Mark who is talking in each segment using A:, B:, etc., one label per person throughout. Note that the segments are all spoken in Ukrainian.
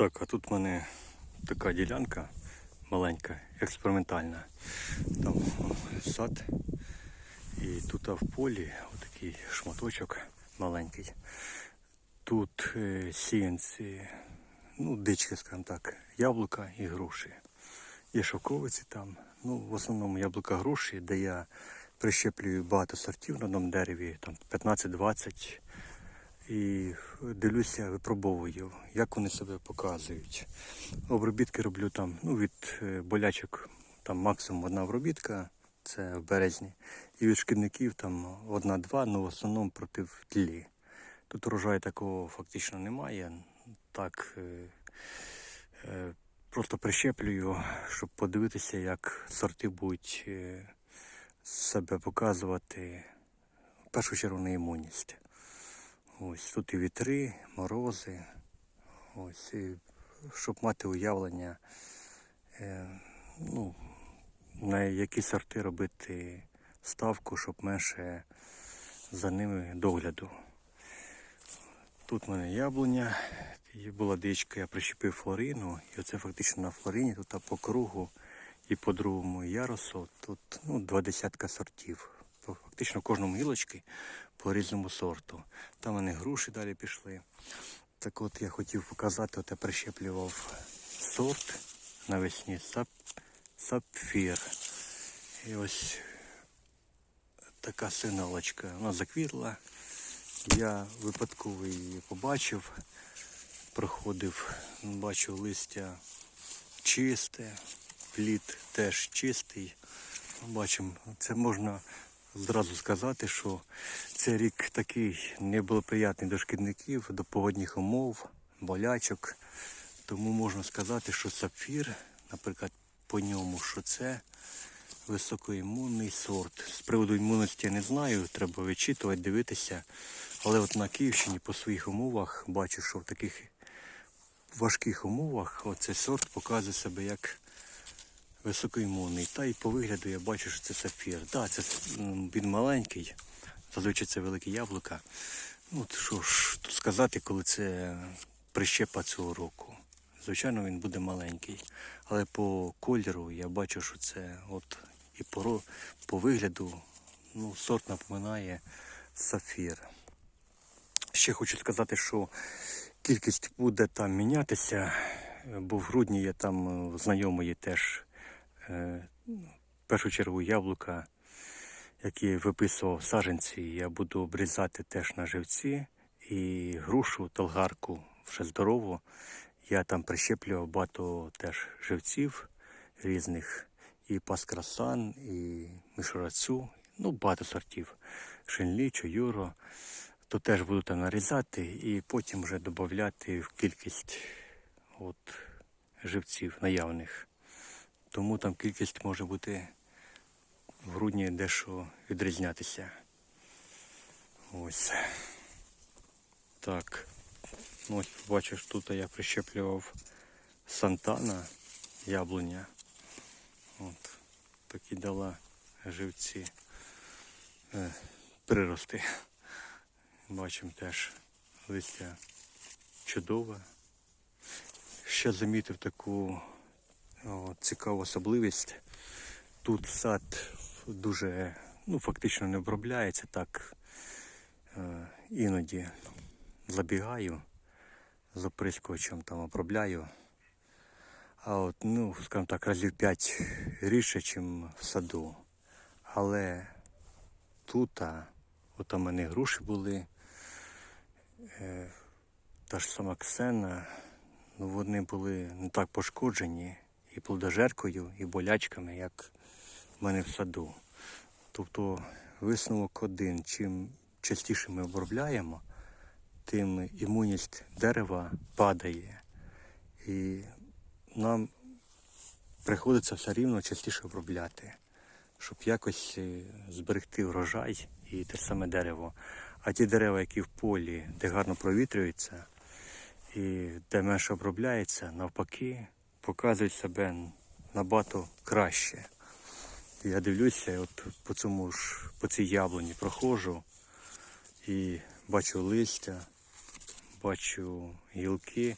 A: Так, а тут в мене така ділянка маленька, експериментальна. Там сад. І тут в полі отакий шматочок маленький. Тут е, сіянці, ну, дички, скажімо так, яблука і груші. Є шовковиці там. Ну, в основному яблука груші, де я прищеплюю багато сортів на одному дереві, там 15-20. І дивлюся, випробовую, як вони себе показують. Обробітки роблю там, ну, від е, болячок там максимум одна обробітка, це в березні. І від шкідників там одна-два, ну в основному проти тлі. Тут урожаю такого фактично немає. Так е, е, просто прищеплюю, щоб подивитися, як сорти будуть себе показувати. В першу чергу на імунність. Ось тут і вітри, морози. Ось, і щоб мати уявлення, е, ну, на які сорти робити ставку, щоб менше за ними догляду. Тут в мене яблуня, була дичка, я прищепив флорину, і оце фактично на флорині, тут по кругу і по другому ярусу, тут ну, два десятка сортів. То Фактично кожному гілочці по різному сорту. Там вони груші далі пішли. Так от я хотів показати, от я прищеплював сорт навесні сап, сапфір. І ось така сигналочка. Вона заквітла. Я випадково її побачив, проходив, бачив листя чисте, плід теж чистий. Бачимо, це можна зразу сказати, що цей рік такий неблагоприятний до шкідників, до погодних умов, болячок. Тому можна сказати, що сапфір, наприклад, по ньому, що це високоімунний сорт. З приводу імунності я не знаю, треба вичитувати, дивитися. Але от на Київщині по своїх умовах бачу, що в таких важких умовах оцей сорт показує себе як високоімунний. Та й по вигляду я бачу, що це сапфір. Так, це він маленький, зазвичай це велике яблука. Ну, що ж тут сказати, коли це прищепа цього року. Звичайно, він буде маленький. Але по кольору я бачу, що це от і по, по вигляду ну, сорт напоминає сафір. Ще хочу сказати, що кількість буде там мінятися, бо в грудні я там е, знайомої теж в першу чергу яблука, які виписував саженці, я буду обрізати теж на живці. І грушу, талгарку вже здорову. Я там прищеплював багато теж живців різних. І паскрасан, і мишурацю, ну багато сортів. Шинлі, чуюро. То теж буду там нарізати і потім вже додати в кількість от, живців наявних. Тому там кількість може бути в грудні дещо відрізнятися. Ось. Так. Ну, ось бачиш, тут я прищеплював сантана яблуня. От. Такі дала живці е, прирости. Бачимо теж листя чудове. Ще замітив таку о, цікаву особливість. Тут сад дуже, ну, фактично не обробляється так. Е, іноді забігаю з оприскувачем там обробляю. А от, ну, скажімо так, разів 5 рідше, ніж в саду. Але тут, от у мене груші були, е, та ж сама ксена, ну вони були не так пошкоджені плодожеркою, і болячками, як в мене в саду. Тобто висновок один, чим частіше ми обробляємо, тим імунність дерева падає. І нам приходиться все рівно частіше обробляти, щоб якось е, зберегти врожай і те саме дерево. А ті дерева, які в полі, де гарно провітрюються і де менше обробляється, навпаки, показують себе набагато краще. Я дивлюся, от по цьому ж, по цій яблуні проходжу і бачу листя, бачу гілки,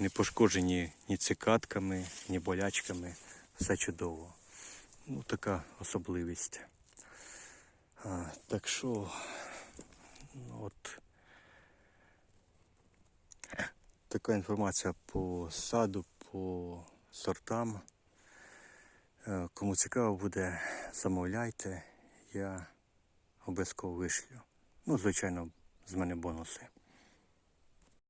A: не пошкоджені ні цикатками, ні болячками. Все чудово. Ну, така особливість. А, так що, ну, от така інформація по саду, по сортам. Е, Кому цікаво буде, замовляйте. Я обов'язково вишлю. Ну, звичайно, з мене бонуси.